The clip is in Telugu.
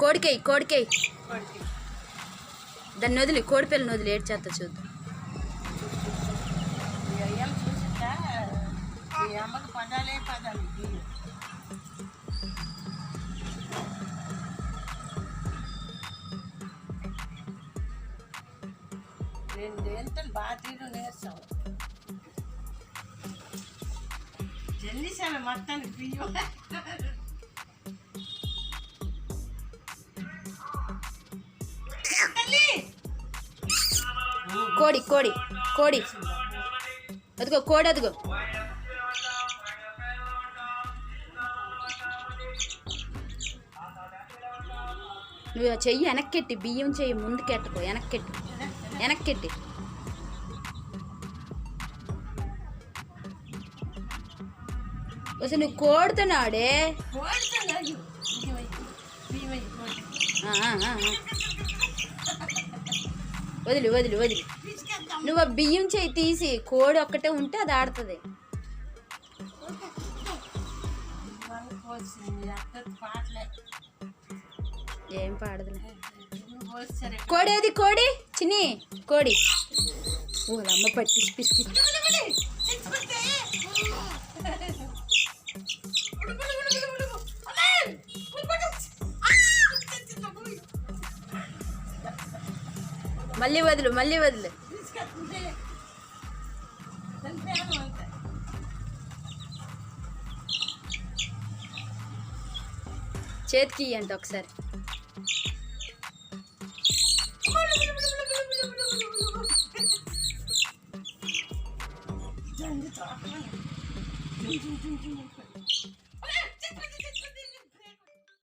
కోడికేయి కోడికేయి. దాన్ని వదిలి కోడిపిల్లని వదిలి ఏడు చేస్తా చూద్దాం. ఈ అయ్యం చూసిందా పదాలే పదాలు బియ్యం రెండు ఎంతలు బాగా తీరు నేర్చావు? జల్లిసాను మొత్తానికి బియ్యం కోడి కోడి కోడి. అదిగో కోడి అదిగో. నువ్వు చెయ్యి వెనక్కెట్టి బియ్యం చెయ్యి ముందుకెట్టుకో వెనక్కెట్టు వెనక్కెట్టి. అసలు నువ్వు కోడుతున్నాడే? కోడి. వదిలి వదిలి వదిలి. నువ్వు ఆ బియ్యం చేయి తీసి కోడి ఒక్కటే ఉంటే అది ఆడుతుంది. ఏం పాడదులే. నువ్వు కోడి ఏది? కోడి? చిన్ని కోడి. ఓ అమ్మ పట్టి పిసికి మళ్ళీ వదులు మళ్ళీ వదులు. చేతికి ఇయ్యంట ఒకసారి.